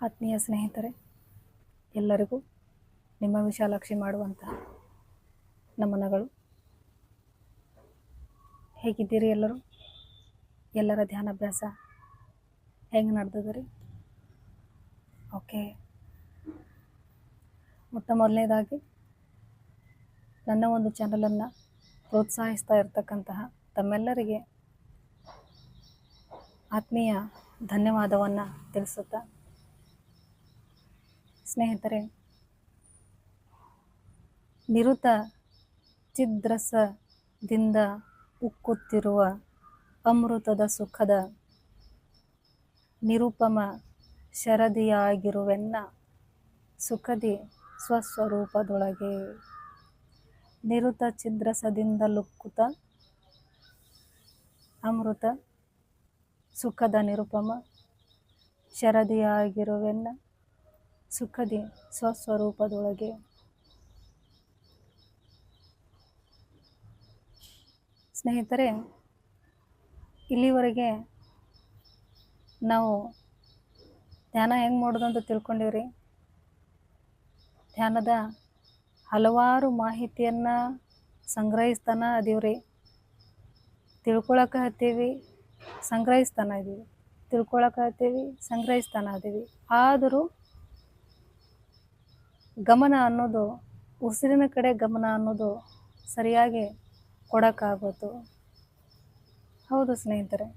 ಆತ್ಮೀಯ ಸ್ನೇಹಿತರೆ, ಎಲ್ಲರಿಗೂ ನಿಮ್ಮ ವಿಶಾಲಾಕ್ಷಿ ಮಾಡುವಂತಹ ನಮನಗಳು. ಹೇಗಿದ್ದೀರಿ ಎಲ್ಲರೂ? ಎಲ್ಲರ ಧ್ಯಾನಾಭ್ಯಾಸ ಹೆಂಗೆ ನಡೆದದ್ರಿ? ಓಕೆ. ಮೊಟ್ಟ ಮೊದಲನೇದಾಗಿ, ನನ್ನ ಒಂದು ಚಾನಲನ್ನು ಪ್ರೋತ್ಸಾಹಿಸ್ತಾ ಇರತಕ್ಕಂತಹ ತಮ್ಮೆಲ್ಲರಿಗೆ ಆತ್ಮೀಯ ಧನ್ಯವಾದವನ್ನು ತಿಳಿಸುತ್ತಾ ಸ್ನೇಹಿತರೆ, ನಿರುತ ಚಿದ್ರಸದಿಂದ ಉಕ್ಕುತ್ತಿರುವ ಅಮೃತದ ಸುಖದ ನಿರುಪಮ ಶರದಿಯಾಗಿರುವೆನ್ನ ಸುಖದಿ ಸ್ವಸ್ವರೂಪದೊಳಗೆ. ನಿರುತ ಚಿದ್ರಸದಿಂದ ಲುಕ್ಕುತ ಅಮೃತ ಸುಖದ ನಿರುಪಮ ಶರದಿಯಾಗಿರುವೆನ್ನ ಸುಖದಿ ಸ್ವಸ್ವರೂಪದೊಳಗೆ. ಸ್ನೇಹಿತರೆ, ಇಲ್ಲಿವರೆಗೆ ನಾವು ಧ್ಯಾನ ಹೆಂಗೆ ಮಾಡೋದು ಅಂತ ತಿಳ್ಕೊಂಡಿವ್ರಿ? ಧ್ಯಾನದ ಹಲವಾರು ಮಾಹಿತಿಯನ್ನು ಸಂಗ್ರಹಿಸ್ತಾನ ಅದೀವ್ರಿ ತಿಳ್ಕೊಳಕ್ಕೆ ಹತ್ತೀವಿ, ಸಂಗ್ರಹಿಸ್ತಾನ ಇದೀವಿ. ತಿಳ್ಕೊಳಕ್ಕೆ ಹತ್ತೀವಿ, ಸಂಗ್ರಹಿಸ್ತಾನ ಅದೀವಿ ಆದರೂ ಗಮನ ಅನ್ನೋದು, ಉಸಿರಿನ ಕಡೆ ಗಮನ ಅನ್ನೋದು ಸರಿಯಾಗಿ ಕೊಡೋಕ್ಕಾಗೋದು. ಹೌದು ಸ್ನೇಹಿತರೆ.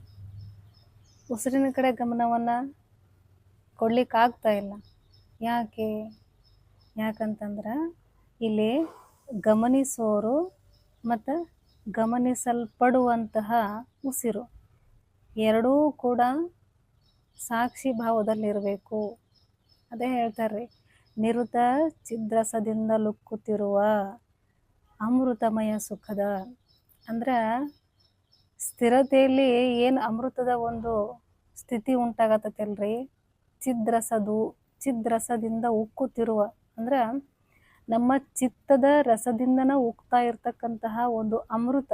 ಉಸಿರಿನ ಕಡೆ ಗಮನವನ್ನು ಕೊಡ್ಲಿಕ್ಕಾಗ್ತಾ ಇಲ್ಲ. ಯಾಕೆ? ಯಾಕಂತಂದ್ರೆ ಇಲ್ಲಿ ಗಮನಿಸೋರು ಮತ್ತು ಗಮನಿಸಲ್ಪಡುವಂತಹ ಉಸಿರು. ಎರಡೂ ಕೂಡ ಸಾಕ್ಷಿ ಭಾವದಲ್ಲಿರಬೇಕು. ಅದೇ ಹೇಳ್ತಾರೆ ನಿರುತ ಚಿದ್ರಸದಿಂದ ಲುಕ್ಕುತ್ತಿರುವ ಅಮೃತಮಯ ಸುಖದ, ಅಂದ್ರೆ ಸ್ಥಿರತೆಯಲ್ಲಿ ಏನು ಅಮೃತದ ಒಂದು ಸ್ಥಿತಿ ಉಂಟಾಗತ್ತಲ್ರಿ? ಚಿದ್ರಸದು, ಚಿದ್ರಸದಿಂದ ಉಕ್ಕುತ್ತಿರುವ, ಅಂದ್ರೆ ನಮ್ಮ ಚಿತ್ತದ ರಸದಿಂದನ ಉಕ್ತಾ ಇರ್ತಕ್ಕಂತಹ ಒಂದು ಅಮೃತ.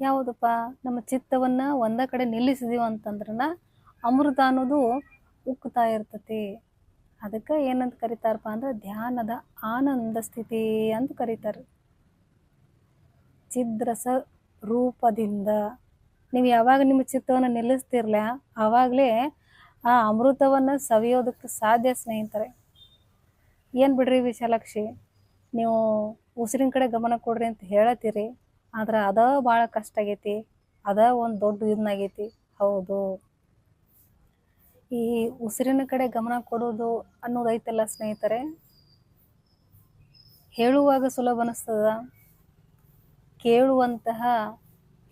ಯಾವುದಪ್ಪ? ನಮ್ಮ ಚಿತ್ತವನ್ನು ಒಂದ ಕಡೆ ನಿಲ್ಲಿಸಿದೀವಿ ಅಂತಂದ್ರನ ಅಮೃತ ಅನ್ನೋದು ಉಕ್ತಾ ಇರ್ತತಿ. ಅದಕ್ಕೆ ಏನಂತ ಕರೀತಾರಪ್ಪ ಅಂದ್ರೆ ಧ್ಯಾನದ ಆನಂದ ಸ್ಥಿತಿ ಅಂತ ಕರೀತಾರೆ. ಚಿದ್ರಸ ರೂಪದಿಂದ. ನೀವು ಯಾವಾಗ ನಿಮ್ಮ ಚಿತ್ತವನ್ನು ನಿಲ್ಲಿಸ್ತಿರ್ಲ, ಆವಾಗಲೇ ಆ ಅಮೃತವನ್ನು ಸವಿಯೋದಕ್ಕೆ ಸಾಧ್ಯ ಸ್ನೇಹಿತರೆ. ಏನು ಬಿಡ್ರಿ ವಿಶಾಲಾಕ್ಷಿ? ನೀವು ಉಸಿರಿನ ಕಡೆ ಗಮನ ಕೊಡ್ರಿ ಅಂತ ಹೇಳತ್ತೀರಿ, ಆದ್ರೆ ಅದ ಭಾಳ ಕಷ್ಟ ಆಗೈತಿ, ಅದ ಒಂದು ದೊಡ್ಡ ಇದನ್ನಾಗೈತಿ ಹೌದು. ಈ ಉಸಿರಿನ ಕಡೆ ಗಮನ ಕೊಡೋದು ಅನ್ನೋದೈತಲ್ಲ ಸ್ನೇಹಿತರೆ? ಹೇಳುವಾಗ ಸುಲಭ ಅನಿಸ್ತದ? ಕೇಳುವಂತಹ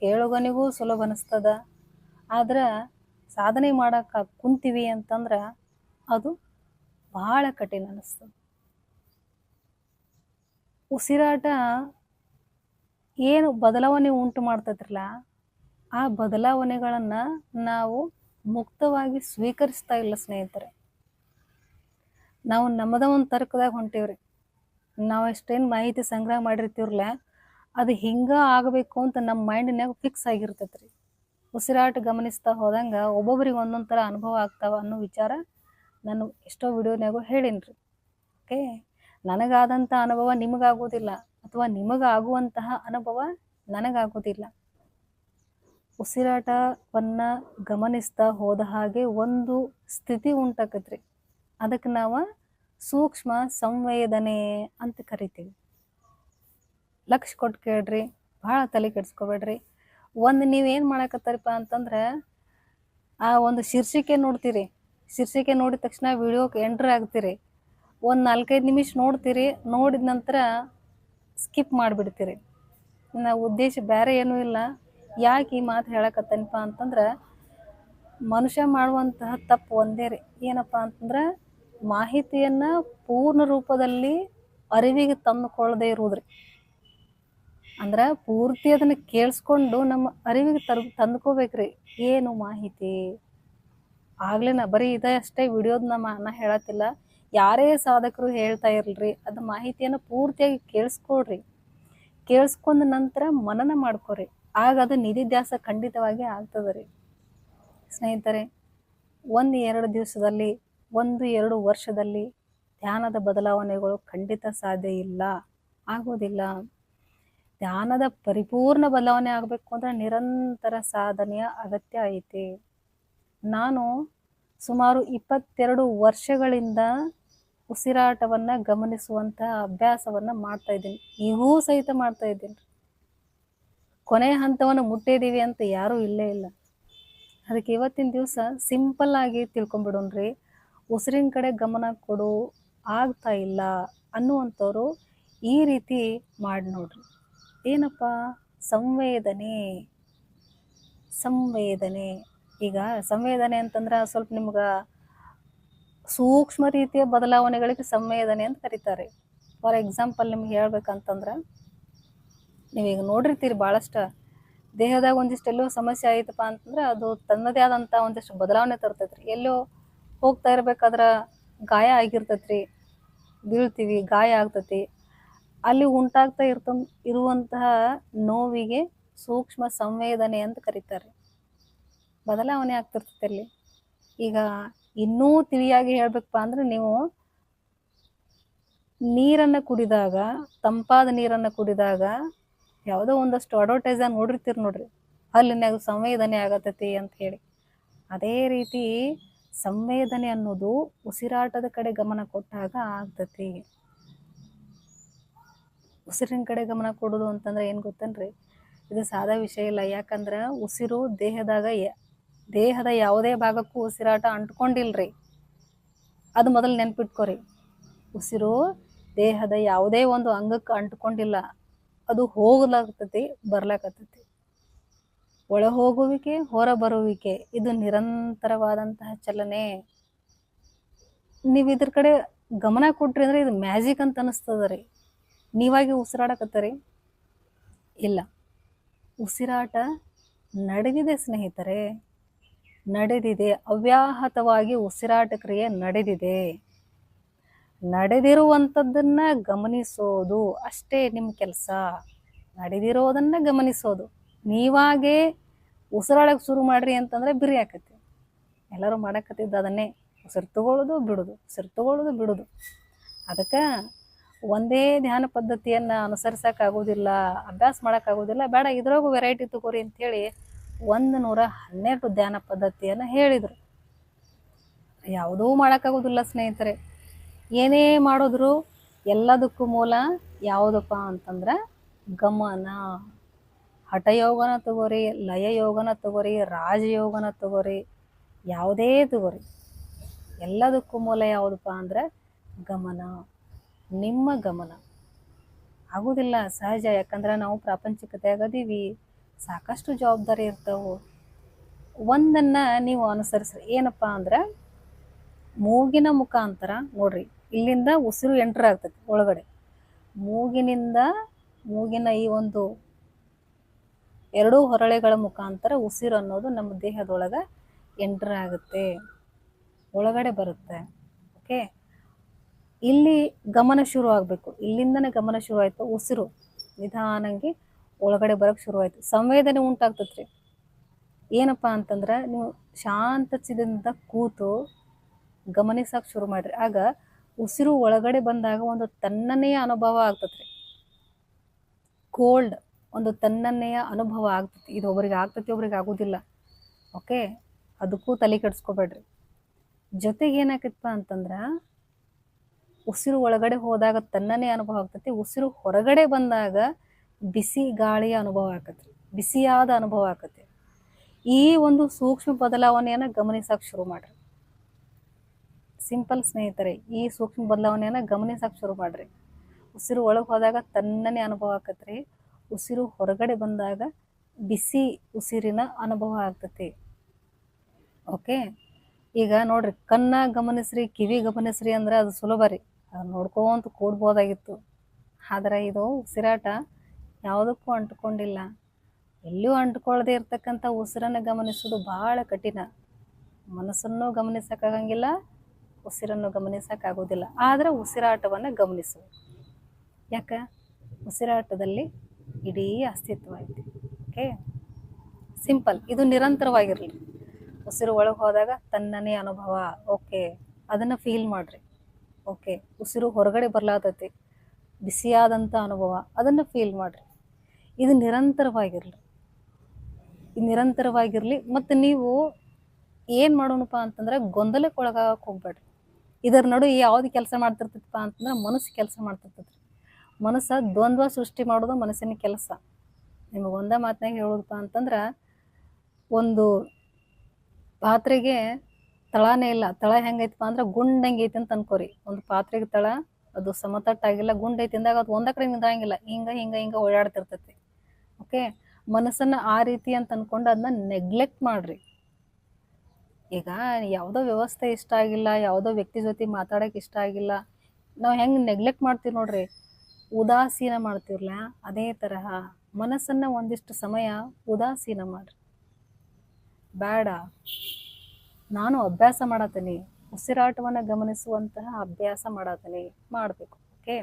ಕೇಳುಗನಿಗೂ ಸುಲಭ ಅನಿಸ್ತದ? ಆದ್ರೆ ಸಾಧನೆ ಮಾಡಕ್ಕೆ ಕುಂತೀವಿ ಅಂತಂದ್ರೆ ಅದು ಬಹಳ ಕಠಿಣ ಅನಿಸ್ತದೆ. ಉಸಿರಾಟ ಏನು ಬದಲಾವಣೆ ಉಂಟು ಮಾಡ್ತೈತ್ರಲ್ಲ, ಆ ಬದಲಾವಣೆಗಳನ್ನು ನಾವು ಮುಕ್ತವಾಗಿ ಸ್ವೀಕರಿಸ್ತಾ ಇಲ್ಲ ಸ್ನೇಹಿತರೆ. ನಾವು ನಮ್ಮದ ಒಂದು ತರ್ಕದಾಗ ಹೊಂಟೀವ್ರಿ. ನಾವು ಎಷ್ಟೇನು ಮಾಹಿತಿ ಸಂಗ್ರಹ ಮಾಡಿರ್ತೀವ್ರಲ್ಲ, ಅದು ಹಿಂಗೆ ಆಗಬೇಕು ಅಂತ ನಮ್ಮ ಮೈಂಡಿನಾಗ ಫಿಕ್ಸ್ ಆಗಿರ್ತೈತ್ರಿ. ಉಸಿರಾಟ ಗಮನಿಸ್ತಾ ಹೋದಂಗೆ ಒಬ್ಬೊಬ್ರಿಗೆ ಒಂದೊಂದು ಥರ ಅನುಭವ ಆಗ್ತಾವ ಅನ್ನೋ ವಿಚಾರ ನಾನು ಎಷ್ಟೋ ವಿಡಿಯೋನಾಗೂ ಹೇಳಿನ್ರಿ. ಓಕೆ? ನನಗಾದಂಥ ಅನುಭವ ನಿಮಗಾಗೋದಿಲ್ಲ, ಅಥವಾ ನಿಮಗಾಗುವಂತಹ ಅನುಭವ ನನಗಾಗೋದಿಲ್ಲ. ಉಸಿರಾಟವನ್ನು ಗಮನಿಸ್ತಾ ಹೋದ ಹಾಗೆ ಒಂದು ಸ್ಥಿತಿ ಉಂಟಾಕತ್ರಿ. ಅದಕ್ಕೆ ನಾವು ಸೂಕ್ಷ್ಮ ಸಂವೇದನೆ ಅಂತ ಕರಿತೀವಿ. ಲಕ್ಷ ಕೊಟ್ಟು ಕೇಳ್ರಿ, ಭಾಳ ತಲೆ ಕೆಡಿಸ್ಕೊಬೇಡ್ರಿ. ಒಂದು ನೀವೇನು ಮಾಡಕತ್ತಾರಪ್ಪ ಅಂತಂದ್ರೆ, ಆ ಒಂದು ಶೀರ್ಷಿಕೆ ನೋಡ್ತೀರಿ. ಶೀರ್ಷಿಕೆ ನೋಡಿದ ತಕ್ಷಣ ವಿಡಿಯೋಕ್ಕೆ ಎಂಟ್ರ್ ಆಗ್ತೀರಿ. ಒಂದು ನಾಲ್ಕೈದು ನಿಮಿಷ ನೋಡ್ತೀರಿ, ನೋಡಿದ ನಂತರ ಸ್ಕಿಪ್ ಮಾಡಿಬಿಡ್ತೀರಿ. ನನ್ನ ಉದ್ದೇಶ ಬೇರೆ ಏನೂ ಇಲ್ಲ. ಯಾಕೆ ಈ ಮಾತು ಹೇಳಕತ್ತೇನಪ್ಪ ಅಂತಂದ್ರೆ ಮನುಷ್ಯ ಮಾಡುವಂತಹ ತಪ್ಪು ಒಂದೇ ರೀ. ಏನಪ್ಪ ಅಂತಂದ್ರೆ ಮಾಹಿತಿಯನ್ನು ಪೂರ್ಣ ರೂಪದಲ್ಲಿ ಅರಿವಿಗೆ ತಂದುಕೊಳ್ಳದೆ ಇರುವುದ್ರಿ ಅಂದ್ರೆ ಪೂರ್ತಿ ಅದನ್ನು ಕೇಳಿಸ್ಕೊಂಡು ನಮ್ಮ ಅರಿವಿಗೆ ತರ್ ತಂದ್ಕೋಬೇಕ್ರಿ ಏನು ಮಾಹಿತಿ? ಆಗ್ಲೇ ನಾ ಬರೀ ಇದೇ ಅಷ್ಟೇ ವಿಡಿಯೋದ ನಮ್ಮ ನಾ ಹೇಳತ್ತಿಲ್ಲ. ಯಾರೇ ಸಾಧಕರು ಹೇಳ್ತಾ ಇರಲ್ರಿ, ಅದು ಮಾಹಿತಿಯನ್ನು ಪೂರ್ತಿಯಾಗಿ ಕೇಳಿಸ್ಕೊಳ್ರಿ. ಕೇಳಿಸ್ಕೊಂಡ ನಂತರ ಮನನ ಮಾಡ್ಕೊರಿ. ಆಗ ಅದು ನಿಧಿಧ್ಯಾಸ ಖಂಡಿತವಾಗಿ ಆಗ್ತದೆ ರೀ. ಸ್ನೇಹಿತರೆ, ಒಂದು ಎರಡು ದಿವಸದಲ್ಲಿ, ಒಂದು ಎರಡು ವರ್ಷದಲ್ಲಿ ಧ್ಯಾನದ ಬದಲಾವಣೆಗಳು ಖಂಡಿತ ಸಾಧ್ಯ ಇಲ್ಲ, ಆಗೋದಿಲ್ಲ. ಧ್ಯಾನದ ಪರಿಪೂರ್ಣ ಬದಲಾವಣೆ ಆಗಬೇಕು ಅಂದ್ರೆ ನಿರಂತರ ಸಾಧನೆಯ ಅಗತ್ಯ ಐತಿ. ನಾನು ಸುಮಾರು ಇಪ್ಪತ್ತೆರಡು ವರ್ಷಗಳಿಂದ ಉಸಿರಾಟವನ್ನು ಗಮನಿಸುವಂತಹ ಅಭ್ಯಾಸವನ್ನು ಮಾಡ್ತಾ ಇದ್ದೀನಿ. ಈಗೂ ಸಹಿತ ಮಾಡ್ತಾ ಇದ್ದೀನಿ. ಕೊನೆಯ ಹಂತವನ್ನು ಮುಟ್ಟಿದ್ದೀವಿ ಅಂತ ಯಾರೂ ಇಲ್ಲೇ ಇಲ್ಲ. ಅದಕ್ಕೆ ಇವತ್ತಿನ ದಿವಸ ಸಿಂಪಲ್ ಆಗಿ ತಿಳ್ಕೊಂಬಿಡೋಣ್ರಿ. ಉಸಿರಿನ ಕಡೆ ಗಮನ ಕೊಡು, ಆಗ್ತಾ ಇಲ್ಲ ಅನ್ನುವಂಥವ್ರು ಈ ರೀತಿ ಮಾಡಿ ನೋಡ್ರಿ. ಏನಪ್ಪ? ಸಂವೇದನೆ. ಸಂವೇದನೆ. ಈಗ ಸಂವೇದನೆ ಅಂತಂದ್ರೆ ಸ್ವಲ್ಪ ನಿಮ್ಗೆ ಸೂಕ್ಷ್ಮ ರೀತಿಯ ಬದಲಾವಣೆಗಳಿಗೆ ಸಂವೇದನೆ ಅಂತ ಕರೀತಾರೆ. ಫಾರ್ ಎಕ್ಸಾಂಪಲ್ ನಿಮ್ಗೆ ಹೇಳ್ಬೇಕಂತಂದ್ರೆ ನೀವೀಗ ನೋಡಿರ್ತೀರಿ ಭಾಳಷ್ಟು ದೇಹದಾಗ ಒಂದಿಷ್ಟು ಎಲ್ಲೋ ಸಮಸ್ಯೆ ಆಯಿತಪ್ಪ ಅಂತಂದ್ರೆ ಅದು ತನ್ನದೇ ಆದಂಥ ಒಂದಿಷ್ಟು ಬದಲಾವಣೆ ತರ್ತೈತ್ರಿ. ಎಲ್ಲೋ ಹೋಗ್ತಾ ಇರ್ಬೇಕಾದ್ರೆ ಗಾಯ ಆಗಿರ್ತೈತ್ರಿ. ಬೀಳ್ತೀವಿ, ಗಾಯ ಆಗ್ತೈತಿ. ಅಲ್ಲಿ ಉಂಟಾಗ್ತಾ ಇರ್ತ, ಇರುವಂತಹ ನೋವಿಗೆ ಸೂಕ್ಷ್ಮ ಸಂವೇದನೆ ಅಂತ ಕರೀತಾರೆ. ಬದಲಾವಣೆ ಆಗ್ತಿರ್ತೈತೆ ಅಲ್ಲಿ. ಈಗ ಇನ್ನೂ ತಿಳಿಯಾಗಿ ಹೇಳ್ಬೇಕಪ್ಪ ಅಂದ್ರೆ ನೀವು ನೀರನ್ನು ಕುಡಿದಾಗ, ತಂಪಾದ ನೀರನ್ನು ಕುಡಿದಾಗ ಯಾವುದೋ ಒಂದಷ್ಟು ಅಡ್ವರ್ಟೈಸ್ ನೋಡಿರ್ತೀರಿ ನೋಡ್ರಿ. ಅಲ್ಲಿನ್ಯಾಗ ಸಂವೇದನೆ ಆಗತೈತಿ ಅಂತ ಹೇಳಿ. ಅದೇ ರೀತಿ ಸಂವೇದನೆ ಅನ್ನೋದು ಉಸಿರಾಟದ ಕಡೆ ಗಮನ ಕೊಟ್ಟಾಗ ಆಗ್ತತಿ. ಉಸಿರಿನ ಕಡೆ ಗಮನ ಕೊಡೋದು ಅಂತಂದ್ರೆ ಏನು ಗೊತ್ತೇನ್ರಿ? ಇದು ಸಾದಾ ವಿಷಯ ಇಲ್ಲ. ಯಾಕಂದ್ರೆ ಉಸಿರು ದೇಹದಾಗ ದೇಹದ ಯಾವುದೇ ಭಾಗಕ್ಕೂ ಉಸಿರಾಟ ಅಂಟ್ಕೊಂಡಿಲ್ರಿ. ಅದು ಮೊದಲು ನೆನ್ಪಿಟ್ಕೋರಿ. ಉಸಿರು ದೇಹದ ಯಾವುದೇ ಒಂದು ಅಂಗಕ್ಕೆ ಅಂಟ್ಕೊಂಡಿಲ್ಲ. ಅದು ಹೋಗಲಾಗ್ತತಿ ಬರ್ಲಾಕತ್ತೈತಿ ಒಳ ಹೋಗುವಿಕೆ ಹೊರ ಬರುವಿಕೆ ಇದು ನಿರಂತರವಾದಂತಹ ಚಲನೆ. ನೀವು ಇದ್ರ ಕಡೆ ಗಮನ ಕೊಟ್ರಿ ಅಂದ್ರೆ ಇದು ಮ್ಯಾಜಿಕ್ ಅಂತ ಅನಿಸ್ತದ ರೀ. ನೀವಾಗಿ ಉಸಿರಾಡಕತ್ತರಿ? ಇಲ್ಲ. ಉಸಿರಾಟ ನಡೆದಿದೆ ಸ್ನೇಹಿತರೆ. ನಡೆದಿದೆ. ಅವ್ಯಾಹತವಾಗಿ ಉಸಿರಾಟ ಕ್ರಿಯೆ ನಡೆದಿದೆ. ನಡೆದಿರುವಂಥದ್ದನ್ನ ಗಮನಿಸೋದು ಅಷ್ಟೇ ನಿಮ್ಮ ಕೆಲಸ. ನಡೆದಿರೋದನ್ನ ಗಮನಿಸೋದು. ನೀವಾಗೇ ಉಸಿರಾಡಕ್ಕೆ ಶುರು ಮಾಡ್ರಿ ಅಂತಂದ್ರೆ ಬಿರಿ ಆಕತಿ ಎಲ್ಲರೂ ಮಾಡಕತ್ತಿದ್ದು ಅದನ್ನೇ. ಉಸಿರು ತಗೊಳ್ಳೋದು ಬಿಡೋದು, ಉಸಿರು ತಗೊಳ್ಳೋದು ಬಿಡೋದು. ಅದಕ್ಕೆ ಒಂದೇ ಧ್ಯಾನ ಪದ್ಧತಿಯನ್ನು ಅನುಸರಿಸೋಕ್ಕಾಗೋದಿಲ್ಲ ಅಭ್ಯಾಸ ಮಾಡೋಕ್ಕಾಗೋದಿಲ್ಲ ಬೇಡ ಇದ್ರಾಗೂ ವೆರೈಟಿ ತಗೋರಿ ಅಂತೇಳಿ ಒಂದು ನೂರ ಹನ್ನೆರಡು ಧ್ಯಾನ ಪದ್ಧತಿಯನ್ನು ಹೇಳಿದರು. ಯಾವುದೂ ಮಾಡೋಕ್ಕಾಗೋದಿಲ್ಲ ಸ್ನೇಹಿತರೆ. ಏನೇ ಮಾಡಿದ್ರು ಎಲ್ಲದಕ್ಕೂ ಮೂಲ ಯಾವುದಪ್ಪ ಅಂತಂದ್ರೆ ಗಮನ. ಹಠಯೋಗನ ತಗೋರಿ ಲಯ ಯೋಗನ ತಗೋರಿ, ರಾಜಯೋಗನ ತಗೋರಿ, ಯಾವುದೇ ತಗೋರಿ. ಎಲ್ಲದಕ್ಕೂ ಮೂಲ ಯಾವುದಪ್ಪ ಅಂದ್ರೆ ಗಮನ. ನಿಮ್ಮ ಗಮನ. ಆಗೋದಿಲ್ಲ ಸಹಜ, ಯಾಕಂದ್ರೆ ನಾವು ಪ್ರಾಪಂಚಿಕತೆಯಾಗ ಅದೀವಿ. ಸಾಕಷ್ಟು ಜವಾಬ್ದಾರಿ ಇರ್ತಾವೆ. ಒಂದನ್ನು ನೀವು ಅನುಸರಿಸ್ರಿ. ಏನಪ್ಪ ಅಂದ್ರೆ ಮೂಗಿನ ಮುಖಾಂತರ ನೋಡ್ರಿ. ಇಲ್ಲಿಂದ ಉಸಿರು ಎಂಟ್ರ್ ಆಗ್ತದೆ ಒಳಗಡೆ. ಮೂಗಿನಿಂದ ಮೂಗಿನ ಈ ಒಂದು ಎರಡೂ ಹೊರಳೆಗಳ ಮುಖಾಂತರ ಉಸಿರು ಅನ್ನೋದು ನಮ್ಮ ದೇಹದೊಳಗೆ ಎಂಟ್ರ್ ಆಗುತ್ತೆ. ಒಳಗಡೆ ಬರುತ್ತೆ. ಓಕೆ? ಇಲ್ಲಿ ಗಮನ ಶುರು ಆಗಬೇಕು. ಇಲ್ಲಿಂದನೇ ಗಮನ ಶುರು ಆಯಿತು ಉಸಿರು. ನಿಧಾನಂಗೆ ಒಳಗಡೆ ಬರೋಕ್ಕೆ ಶುರು ಆಯಿತು. ಸಂವೇದನೆ ಉಂಟಾಗ್ತತ್ರಿ. ಏನಪ್ಪ ಅಂತಂದ್ರೆ ನೀವು ಶಾಂತ ಚಿದಿಂದ ಕೂತು ಗಮನಿಸೋಕೆ ಶುರು ಮಾಡ್ರಿ. ಆಗ ಉಸಿರು ಒಳಗಡೆ ಬಂದಾಗ ಒಂದು ತನ್ನನೆಯ ಅನುಭವ ಆಗ್ತತ್ರಿ. ಕೋಲ್ಡ್ ಒಂದು ತನ್ನನೆಯ ಅನುಭವ ಆಗ್ತೈತಿ. ಇದು ಒಬ್ರಿಗೆ ಆಗ್ತೈತಿ, ಒಬ್ರಿಗೆ ಆಗೋದಿಲ್ಲ. ಓಕೆ? ಅದಕ್ಕೂ ತಲೆ ಕೆಡಿಸ್ಕೋಬೇಡ್ರಿ. ಜೊತೆಗೆ ಏನಾಕೈತಪ್ಪ ಅಂತಂದ್ರೆ, ಉಸಿರು ಒಳಗಡೆ ಹೋದಾಗ ತನ್ನನೇ ಅನುಭವ ಆಗ್ತೈತಿ. ಉಸಿರು ಹೊರಗಡೆ ಬಂದಾಗ ಬಿಸಿ ಗಾಳಿಯ ಅನುಭವ ಆಕತಿ ಬಿಸಿಯಾದ ಅನುಭವ ಆಕತಿ ಈ ಒಂದು ಸೂಕ್ಷ್ಮ ಬದಲಾವಣೆಯನ್ನು ಗಮನಿಸಕ್ಕೆ ಶುರು ಮಾಡ್ರಿ. ಸಿಂಪಲ್ ಸ್ನೇಹಿತರೆ, ಈ ಸೂಕ್ಷ್ಮ ಬದಲಾವಣೆಯನ್ನು ಗಮನಿಸೋಕೆ ಶುರು ಮಾಡ್ರಿ. ಉಸಿರು ಒಳಗೆ ಹೋದಾಗ ತನ್ನನೇ ಅನುಭವ ಆಕತ್ರಿ. ಉಸಿರು ಹೊರಗಡೆ ಬಂದಾಗ ಬಿಸಿ ಉಸಿರಿನ ಅನುಭವ ಆಗ್ತತಿ. ಓಕೆ? ಈಗ ನೋಡ್ರಿ, ಕಣ್ಣ ಗಮನಿಸ್ರಿ, ಕಿವಿ ಗಮನಿಸ್ರಿ ಅಂದ್ರೆ ಅದು ಸುಲಭ ರೀ. ಅದು ನೋಡ್ಕೊಂತ ಕೂಡ್ಬೋದಾಗಿತ್ತು. ಆದ್ರೆ ಇದು ಉಸಿರಾಟ ಯಾವುದಕ್ಕೂ ಅಂಟ್ಕೊಂಡಿಲ್ಲ. ಎಲ್ಲಿಯೂ ಅಂಟ್ಕೊಳ್ಳದೆ ಇರ್ತಕ್ಕಂಥ ಉಸಿರನ್ನು ಗಮನಿಸೋದು ಭಾಳ ಕಠಿಣ. ಮನಸ್ಸನ್ನು ಗಮನಿಸೋಕ್ಕಾಗಂಗಿಲ್ಲ ಉಸಿರನ್ನು ಗಮನಿಸೋಕ್ಕಾಗೋದಿಲ್ಲ ಆದರೆ ಉಸಿರಾಟವನ್ನು ಗಮನಿಸಬೇಕು ಯಾಕೆ? ಉಸಿರಾಟದಲ್ಲಿ ಇಡೀ ಅಸ್ತಿತ್ವ ಐತಿ. ಓಕೆ ಸಿಂಪಲ್ ಇದು ನಿರಂತರವಾಗಿರಲಿ. ಉಸಿರು ಒಳಗೆ ಹೋದಾಗ ತನ್ನನೇ ಅನುಭವ. ಓಕೆ ಅದನ್ನು ಫೀಲ್ ಮಾಡಿರಿ. ಓಕೆ ಉಸಿರು ಹೊರಗಡೆ ಬರ್ಲಾತೈತಿ. ಬಿಸಿಯಾದಂಥ ಅನುಭವ. ಅದನ್ನು ಫೀಲ್ ಮಾಡಿರಿ. ಇದು ನಿರಂತರವಾಗಿರಲಿ. ಇದು ನಿರಂತರವಾಗಿರಲಿ. ಮತ್ತು ನೀವು ಏನು ಮಾಡೋಣಪ್ಪ ಅಂತಂದ್ರೆ ಗೊಂದಲಕ್ಕೆ ಒಳಗಾಗಕ್ಕೆ ಹೋಗ್ಬೇಡ್ರಿ. ಇದರ ನಡು ಯಾವ್ದು ಕೆಲಸ ಮಾಡ್ತಿರ್ತೈತಪ್ಪ ಅಂತಂದ್ರೆ ಮನಸ್ಸು ಕೆಲಸ ಮಾಡ್ತಿರ್ತೈತ್ರಿ. ಮನಸ್ಸು ದ್ವಂದ್ವ ಸೃಷ್ಟಿ ಮಾಡೋದು ಮನಸ್ಸಿನ ಕೆಲಸ. ನಿಮಗೆ ಒಂದೇ ಮಾತನಾಗ ಹೇಳೋದಪ್ಪ ಅಂತಂದ್ರೆ ಒಂದು ಪಾತ್ರೆಗೆ ತಳನೇ ಇಲ್ಲ, ತಳ ಹೆಂಗೈತಪ್ಪ ಅಂದ್ರೆ ಗುಂಡಂಗೆ ಐತಿ ಅಂತ ಅನ್ಕೋರಿ. ಒಂದು ಪಾತ್ರೆಗೆ ತಳ, ಅದು ಸಮತಟ್ಟಾಗಿಲ್ಲ, ಗುಂಡ್ ಐತಿ ಅಂದಾಗ ಅದು ಒಂದ ಕಡೆ ಹಿಂಗ ಹಿಂಗ ಹಿಂಗ ಓಡಾಡ್ತಿರ್ತೈತಿ. ಓಕೆ ಮನಸ್ಸನ್ನ ಆ ರೀತಿ ಅಂತ ಅನ್ಕೊಂಡು ಅದನ್ನ ನೆಗ್ಲೆಕ್ಟ್ ಮಾಡ್ರಿ. ಈಗ ಯಾವುದೋ ವ್ಯವಸ್ಥೆ ಇಷ್ಟ ಆಗಿಲ್ಲ, ಯಾವುದೋ ವ್ಯಕ್ತಿ ಜೊತೆ ಮಾತಾಡಕ್ಕೆ ಇಷ್ಟ ಆಗಿಲ್ಲ. ನಾವು ಹೆಂಗೆ ನೆಗ್ಲೆಕ್ಟ್ ಮಾಡ್ತೀವಿ ನೋಡ್ರಿ? ಉದಾಸೀನ ಮಾಡ್ತೀವಲ್ಲ ಅದೇ ತರಹ ಮನಸ್ಸನ್ನು ಒಂದಿಷ್ಟು ಸಮಯ ಉದಾಸೀನ ಮಾಡ್ರಿ. ಬೇಡ ನಾನು ಅಭ್ಯಾಸ ಮಾಡತ್ತೀನಿ ಉಸಿರಾಟವನ್ನು ಗಮನಿಸುವಂತಹ ಅಭ್ಯಾಸ ಮಾಡತ್ತೀನಿ ಮಾಡಬೇಕು ಓಕೆ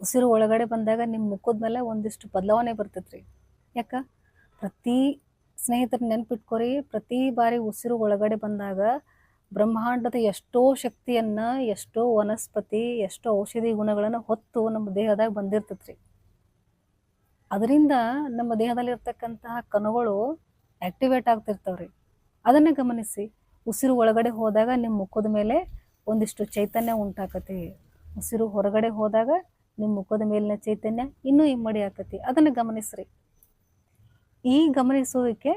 ಉಸಿರು ಒಳಗಡೆ ಬಂದಾಗ ನಿಮ್ಮ ಮುಖದ ಮೇಲೆ ಒಂದಿಷ್ಟು ಬದಲಾವಣೆ ಬರ್ತೈತ್ರಿ. ಯಾಕ? ಪ್ರತಿ ಸ್ನೇಹಿತರು ನೆನ್ಪಿಟ್ಕೊರಿ, ಪ್ರತಿ ಬಾರಿ ಉಸಿರು ಒಳಗಡೆ ಬಂದಾಗ ಬ್ರಹ್ಮಾಂಡದ ಎಷ್ಟೋ ಶಕ್ತಿಯನ್ನ, ಎಷ್ಟೋ ವನಸ್ಪತಿ, ಎಷ್ಟೋ ಔಷಧಿ ಗುಣಗಳನ್ನು ಹೊತ್ತು ನಮ್ಮ ದೇಹದಾಗ ಬಂದಿರ್ತೈತ್ರಿ. ಅದರಿಂದ ನಮ್ಮ ದೇಹದಲ್ಲಿ ಇರ್ತಕ್ಕಂತಹ ಕಣಗಳು ಆಕ್ಟಿವೇಟ್ ಆಗ್ತಿರ್ತಾವ್ರಿ. ಅದನ್ನ ಗಮನಿಸಿ. ಉಸಿರು ಒಳಗಡೆ ಹೋದಾಗ ನಿಮ್ಮ ಮುಖದ ಮೇಲೆ ಒಂದಿಷ್ಟು ಚೈತನ್ಯ ಉಂಟಾಕತಿ ಉಸಿರು ಹೊರಗಡೆ ಹೋದಾಗ ನಿಮ್ಮ ಮುಖದ ಮೇಲಿನ ಚೈತನ್ಯ ಇನ್ನೂ ಇಮ್ಮಡಿ ಆಕತಿ ಅದನ್ನು ಗಮನಿಸ್ರಿ. ಈ ಗಮನಿಸುವಿಕೆ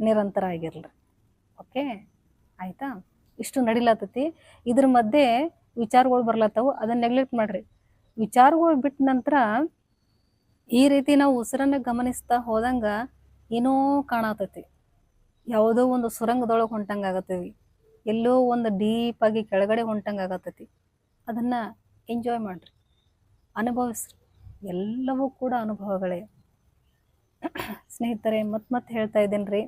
ನಿರಂತರ ಆಗಿರಲಿ. ಓಕೆ ಆಯಿತಾ? ಇಷ್ಟು ನಡಿಲತ್ತತಿ. ಇದ್ರ ಮಧ್ಯೆ ವಿಚಾರಗಳು ಬರ್ಲತ್ತವು. ಅದನ್ನ ನೆಗ್ಲೆಕ್ಟ್ ಮಾಡ್ರಿ. ವಿಚಾರಗಳು ಬಿಟ್ಟ ನಂತರ ಈ ರೀತಿ ನಾವು ಉಸಿರನ್ನ ಗಮನಿಸ್ತಾ ಹೋದಂಗ ಏನೋ ಕಾಣತೈತಿ. ಯಾವುದೋ ಒಂದು ಸುರಂಗದೊಳಗೆ ಹೊಂಟಂಗೆ ಆಗತ್ತೀವಿ ಎಲ್ಲೋ ಒಂದು ಡೀಪಾಗಿ ಕೆಳಗಡೆ ಹೊಂಟಂಗೆ ಆಗತ್ತೈತಿ. ಅದನ್ನು ಎಂಜಾಯ್ ಮಾಡಿರಿ. ಅನುಭವಿಸ್ರಿ. ಎಲ್ಲವೂ ಕೂಡ ಅನುಭವಗಳೇ. ಸ್ನೇಹಿತರೆ ಮತ್ತೆ ಮತ್ತೆ ಹೇಳ್ತಾ ಇದ್ದೇನೆ ರೀ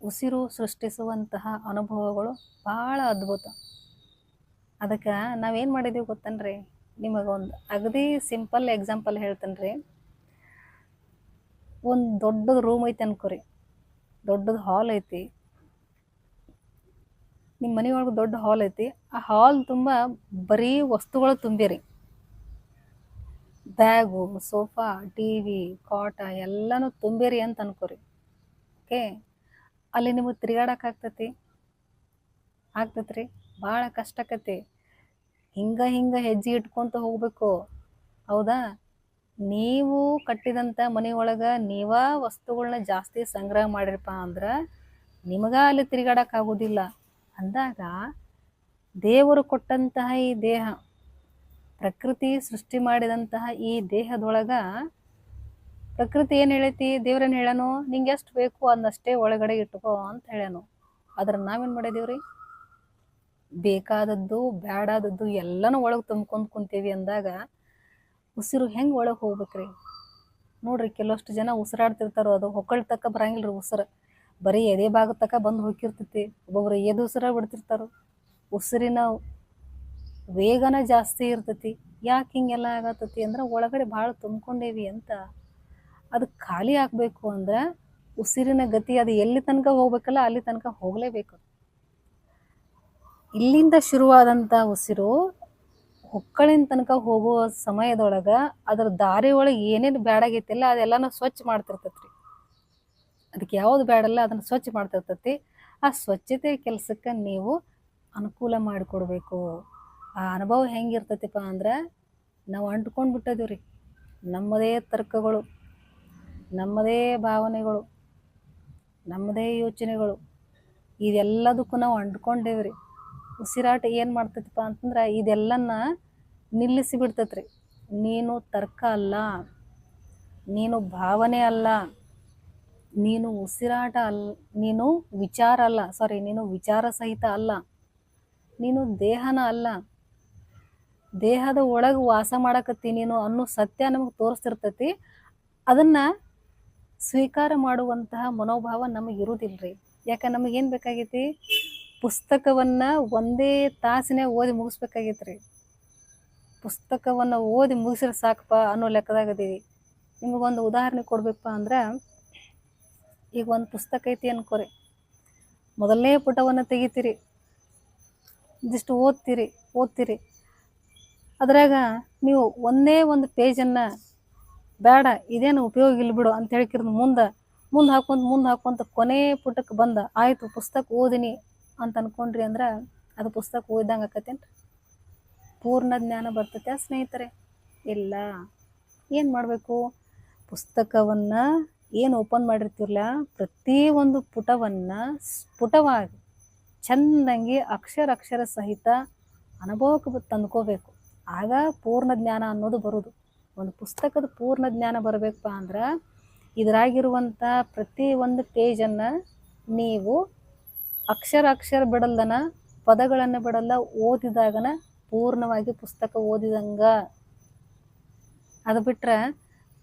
ಉಸಿರು ಸೃಷ್ಟಿಸುವಂತಹ ಅನುಭವಗಳು ಭಾಳ ಅದ್ಭುತ. ಅದಕ್ಕೆ ನಾವೇನು ಮಾಡಿದ್ದೀವಿ ಗೊತ್ತನ್ರಿ? ನಿಮಗೊಂದು ಅಗದಿ ಸಿಂಪಲ್ ಎಕ್ಸಾಂಪಲ್ ಹೇಳ್ತೇನೆ ರೀ ಒಂದು ದೊಡ್ಡದು ರೂಮ್ ಐತೆ ಅನ್ಕೋರಿ. ದೊಡ್ಡದು ಹಾಲ್ ಐತಿ. ನಿಮ್ಮ ಮನೆಯೊಳಗೆ ದೊಡ್ಡ ಹಾಲ್ ಐತಿ. ಆ ಹಾಲ್ ತುಂಬ ಬರೀ ವಸ್ತುಗಳು ತುಂಬಿರಿ bag, sofa, T V, cot ಎಲ್ಲನೂ ತುಂಬಿರಿ ಅಂತ ಅನ್ಕೋರಿ. ಓಕೆ? ಅಲ್ಲಿ ನಿಮಗೆ ತಿರ್ಗಾಡಕ್ಕೆ ಆಗ್ತೈತಿ? ಆಗ್ತೈತ್ರಿ? ಭಾಳ ಕಷ್ಟ ಆಕತಿ. ಹಿಂಗ ಹಿಂಗ ಹೆಜ್ಜೆ ಇಟ್ಕೊಂತ ಹೋಗ್ಬೇಕು. ಹೌದಾ? ನೀವು ಕಟ್ಟಿದಂಥ ಮನೆಯೊಳಗೆ ನೀವ ವಸ್ತುಗಳನ್ನ ಜಾಸ್ತಿ ಸಂಗ್ರಹ ಮಾಡಿರಪ್ಪ ಅಂದ್ರೆ ನಿಮಗ ಅಲ್ಲಿ ತಿರುಗಾಡೋಕ್ಕಾಗೋದಿಲ್ಲ ಅಂದಾಗ ದೇವರು ಕೊಟ್ಟಂತಹ ಈ ದೇಹ ಪ್ರಕೃತಿ ಸೃಷ್ಟಿ ಮಾಡಿದಂತಹ ಈ ದೇಹದೊಳಗ ಪ್ರಕೃತಿ ಏನು ಹೇಳೈತಿ? ದೇವ್ರೇನು ಹೇಳನು? ನಿಂಗೆ ಎಷ್ಟು ಬೇಕು ಅದನ್ನಷ್ಟೇ ಒಳಗಡೆ ಇಟ್ಕೋ ಅಂತ ಹೇಳ್ಯಾನು ಆದ್ರೆ ನಾವೇನು ಮಾಡಿದೀವ್ರಿ? ಬೇಕಾದದ್ದು ಬೇಡಾದದ್ದು ಎಲ್ಲನೂ ಒಳಗೆ ತುಂಬ್ಕೊಂಡು ಕುಂತೀವಿ ಅಂದಾಗ ಉಸಿರು ಹೆಂಗೆ ಒಳಗೆ ಹೋಗ್ಬೇಕ್ರಿ? ನೋಡ್ರಿ ಕೆಲವಷ್ಟು ಜನ ಉಸಿರಾಡ್ತಿರ್ತಾರೋ, ಅದು ಹೊಕ್ಕಳ್ತಕ್ಕ ಬರಂಗಿಲ್ಲ ರೀ ಉಸಿರು. ಬರೀ ಎದೆ ಭಾಗದ ತಕ್ಕ ಬಂದು ಹೋಗಿರ್ತೈತಿ ಒಬ್ಬೊಬ್ರು ಎದು ಉಸಿರ ಬಿಡ್ತಿರ್ತಾರೋ ಉಸಿರಿನ ವೇಗನ ಜಾಸ್ತಿ ಇರ್ತೈತಿ. ಯಾಕೆ ಹಿಂಗೆಲ್ಲ ಆಗತ್ತತಿ ಅಂದ್ರೆ ಒಳಗಡೆ ಭಾಳ ತುಂಬ್ಕೊಂಡೇವಿ ಅಂತ. ಅದು ಖಾಲಿ ಆಗಬೇಕು ಅಂದ್ರೆ ಉಸಿರಿನ ಗತಿ ಅದು ಎಲ್ಲಿ ತನಕ ಹೋಗ್ಬೇಕಲ್ಲ ಅಲ್ಲಿ ತನಕ ಹೋಗಲೇಬೇಕು. ಇಲ್ಲಿಂದ ಶುರುವಾದಂಥ ಉಸಿರು ಹೊಕ್ಕಳಿನ ತನಕ ಹೋಗುವ ಸಮಯದೊಳಗೆ ಅದ್ರ ದಾರಿ ಒಳಗೆ ಏನೇನು ಬ್ಯಾಡಾಗೈತಿಲ್ಲ ಅದೆಲ್ಲನೂ ಸ್ವಚ್ಛ ಮಾಡ್ತಿರ್ತೈತ್ರಿ. ಅದಕ್ಕೆ ಯಾವುದು ಬೇಡಲ್ಲ ಅದನ್ನು ಸ್ವಚ್ಛ ಮಾಡ್ತಿರ್ತೈತಿ. ಆ ಸ್ವಚ್ಛತೆ ಕೆಲಸಕ್ಕೆ ನೀವು ಅನುಕೂಲ ಮಾಡಿಕೊಡ್ಬೇಕು. ಆ ಅನುಭವ ಹೆಂಗಿರ್ತೈತಿಪ್ಪ ಅಂದ್ರೆ ನಾವು ಅಂಟ್ಕೊಂಡು ಬಿಟ್ಟದೀವಿ ರೀ ನಮ್ಮದೇ ತರ್ಕಗಳು, ನಮ್ಮದೇ ಭಾವನೆಗಳು, ನಮ್ಮದೇ ಯೋಚನೆಗಳು, ಇದೆಲ್ಲದಕ್ಕೂ ನಾವು ಅಂಟ್ಕೊಂಡೇವಿ ಉಸಿರಾಟ ಏನು ಮಾಡ್ತೈತಪ್ಪ ಅಂತಂದ್ರೆ ಇದೆಲ್ಲನ ನಿಲ್ಲಿಸಿ ಬಿಡ್ತೈತ್ರಿ. ನೀನು ತರ್ಕ ಅಲ್ಲ, ನೀನು ಭಾವನೆ ಅಲ್ಲ, ನೀನು ಉಸಿರಾಟ ಅಲ್ಲ ನೀನು ವಿಚಾರ ಅಲ್ಲ ಸಾರಿ ನೀನು ವಿಚಾರ ಸಹಿತ ಅಲ್ಲ, ನೀನು ದೇಹನ ಅಲ್ಲ ದೇಹದ ಒಳಗೆ ವಾಸ ಮಾಡಕತ್ತಿ ನೀನು ಅನ್ನೋ ಸತ್ಯ ನಮಗೆ ತೋರಿಸ್ತಿರ್ತೈತಿ. ಅದನ್ನ ಸ್ವೀಕಾರ ಮಾಡುವಂತಹ ಮನೋಭಾವ ನಮಗೆ ಇರುವುದಿಲ್ರಿ ಯಾಕೆ ನಮಗೇನು ಬೇಕಾಗೈತಿ? ಪುಸ್ತಕವನ್ನ ಒಂದೇ ತಾಸಿನೇ ಓದಿ ಮುಗಿಸ್ಬೇಕಾಗೈತ್ರಿ. ಪುಸ್ತಕವನ್ನು ಓದಿ ಮುಗಿಸಿದ್ರೆ ಸಾಕಪ್ಪ ಅನ್ನೋ ಲೆಕ್ಕದಾಗದೀವಿ. ನಿಮಗೊಂದು ಉದಾಹರಣೆ ಕೊಡ್ಬೇಕಪ್ಪ ಅಂದ್ರೆ, ಈಗ ಒಂದು ಪುಸ್ತಕ ಐತಿ ಅನ್ಕೋರಿ. ಮೊದಲನೇ ಪುಟವನ್ನು ತೆಗಿತೀರಿ. ಇದಿಷ್ಟು ಓದ್ತೀರಿ ಓದ್ತೀರಿ. ಅದ್ರಾಗ ನೀವು ಒಂದೇ ಒಂದು ಪೇಜನ್ನು ಬೇಡ, ಇದೇನು ಉಪಯೋಗ ಇಲ್ಲ ಬಿಡು ಅಂತ ಹೇಳ್ಕಿರ್ದು ಮುಂದೆ ಮುಂದೆ ಹಾಕೊಂತ ಮುಂದೆ ಹಾಕೊಂತ ಕೊನೆ ಪುಟಕ್ಕೆ ಬಂದ, ಆಯಿತು ಪುಸ್ತಕ ಓದಿನಿ ಅಂತ ಅನ್ಕೊಂಡ್ರಿ ಅಂದ್ರೆ ಅದು ಪುಸ್ತಕ ಓದಿದಂಗೆ ಆಕತ್ತೇನ್ರಿ? ಪೂರ್ಣ ಜ್ಞಾನ ಬರ್ತೈತೆ ಸ್ನೇಹಿತರೆ. ಇಲ್ಲ, ಏನು ಮಾಡಬೇಕು? ಪುಸ್ತಕವನ್ನು ಏನು ಓಪನ್ ಮಾಡಿರ್ತಿರಲ್ಲ ಪ್ರತಿ ಒಂದು ಪುಟವನ್ನು ಸ್ಫುಟವಾಗಿ ಚಂದಂಗೆ ಅಕ್ಷರ ಅಕ್ಷರ ಸಹಿತ ಅನುಭವಕ್ಕೆ ತಂದ್ಕೋಬೇಕು. ಆಗ ಪೂರ್ಣ ಜ್ಞಾನ ಅನ್ನೋದು ಬರೋದು. ಒಂದು ಪುಸ್ತಕದ ಪೂರ್ಣ ಜ್ಞಾನ ಬರಬೇಕಪ್ಪ ಅಂದ್ರೆ ಇದರಾಗಿರುವಂಥ ಪ್ರತಿ ಒಂದು ಪೇಜನ್ನು ನೀವು ಅಕ್ಷರ ಅಕ್ಷರ ಬಿಡಲ್ದನ ಪದಗಳನ್ನು ಬಿಡಲ್ಲ ಓದಿದಾಗನ ಪೂರ್ಣವಾಗಿ ಪುಸ್ತಕ ಓದಿದಂಗ. ಅದು ಬಿಟ್ರೆ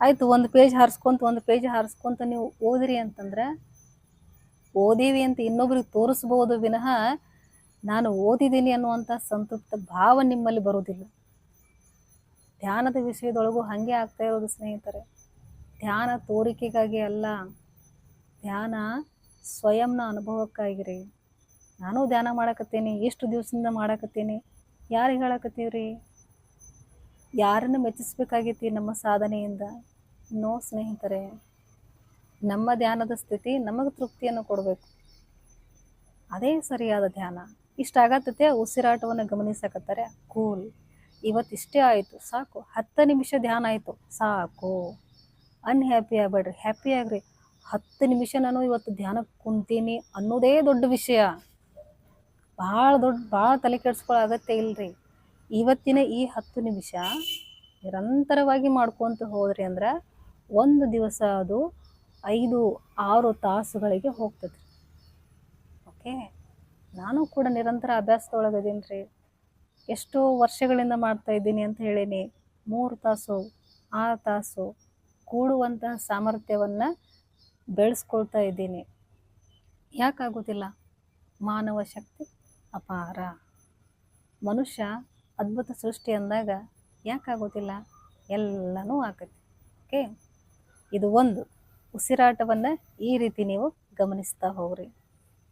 ಆಯಿತು ಒಂದು ಪೇಜ್ ಹಾರಿಸ್ಕೊಂತ ಒಂದು ಪೇಜ್ ಹಾರಿಸ್ಕೊಂತ ನೀವು ಓದಿರಿ ಅಂತಂದ್ರೆ ಓದೀವಿ ಅಂತ ಇನ್ನೊಬ್ರಿಗೆ ತೋರಿಸ್ಬೋದು ವಿನಃ ನಾನು ಓದಿದ್ದೀನಿ ಅನ್ನುವಂಥ ಸಂತೃಪ್ತ ಭಾವ ನಿಮ್ಮಲ್ಲಿ ಬರೋದಿಲ್ಲ. ಧ್ಯಾನದ ವಿಷಯದೊಳಗೂ ಹಾಗೆ ಆಗ್ತಾ ಇರೋದು ಸ್ನೇಹಿತರೆ. ಧ್ಯಾನ ತೋರಿಕೆಗಾಗಿ ಅಲ್ಲ, ಧ್ಯಾನ ಸ್ವಯಂನ ಅನುಭವಕ್ಕಾಗಿರಿ. ನಾನು ಧ್ಯಾನ ಮಾಡಕತ್ತೀನಿ ಎಷ್ಟು ದಿವಸದಿಂದ ಮಾಡಕತ್ತೀನಿ. ಯಾರಿಗೆ ಹೇಳಕತ್ತೀವ್ರಿ? ಯಾರನ್ನು ಮೆಚ್ಚಿಸ್ಬೇಕಾಗೈತಿ ನಮ್ಮ ಸಾಧನೆಯಿಂದ? ನೋ ಸ್ನೇಹಿತರೆ, ನಮ್ಮ ಧ್ಯಾನದ ಸ್ಥಿತಿ ನಮಗೆ ತೃಪ್ತಿಯನ್ನು ಕೊಡಬೇಕು. ಅದೇ ಸರಿಯಾದ ಧ್ಯಾನ. ಇಷ್ಟ ಆಗತ್ತೆ ಉಸಿರಾಟವನ್ನು ಗಮನಿಸಕತ್ತಾರೆ. ಕೂಲ್. ಇವತ್ತಿಷ್ಟೇ ಆಯಿತು, ಸಾಕು. ಹತ್ತು ನಿಮಿಷ ಧ್ಯಾನ ಆಯಿತು, ಸಾಕು. ಅನ್ಹ್ಯಾಪಿ ಆಗಬೇಡ್ರಿ ಹ್ಯಾಪಿ ಆಗ್ರಿ. ಹತ್ತು ನಿಮಿಷ ನಾನು ಇವತ್ತು ಧ್ಯಾನಕ್ಕೆ ಕುಂತೀನಿ ಅನ್ನೋದೇ ದೊಡ್ಡ ವಿಷಯ. ಭಾಳ ದೊಡ್ಡ, ಭಾಳ ತಲೆ ಕೆಡ್ಸ್ಕೊಳ್ಳೋ ಅಗತ್ಯ ಇಲ್ಲರಿ ಇವತ್ತಿನ ಈ ಹತ್ತು ನಿಮಿಷ ನಿರಂತರವಾಗಿ ಮಾಡ್ಕೊತ ಹೋದ್ರಿ ಅಂದ್ರೆ ಒಂದು ದಿವಸ ಅದು ಐದು, ಆರು ತಾಸುಗಳಿಗೆ ಹೋಗ್ತದೆ ಓಕೆ ನಾನು ಕೂಡ ನಿರಂತರ ಅಭ್ಯಾಸದೊಳಗದೀನಿ ರೀ. ಎಷ್ಟೋ ವರ್ಷಗಳಿಂದ ಮಾಡ್ತಾ ಇದ್ದೀನಿ ಅಂತ ಹೇಳೀನಿ. ಮೂರು ತಾಸು, ಆರು ತಾಸು ಕೂಡುವಂತಹ ಸಾಮರ್ಥ್ಯವನ್ನು ಬೆಳೆಸ್ಕೊಳ್ತಾ ಇದ್ದೀನಿ. ಯಾಕಾಗೋದಿಲ್ಲ? ಮಾನವ ಶಕ್ತಿ ಅಪಾರ. ಮನುಷ್ಯ ಅದ್ಭುತ ಸೃಷ್ಟಿ ಅಂದಾಗ ಯಾಕಾಗೋದಿಲ್ಲ? ಎಲ್ಲನೂ ಆಗತ್ತೆ ಓಕೆ? ಇದು ಒಂದು. ಉಸಿರಾಟವನ್ನು ಈ ರೀತಿ ನೀವು ಗಮನಿಸ್ತಾ ಹೋಗ್ರಿ.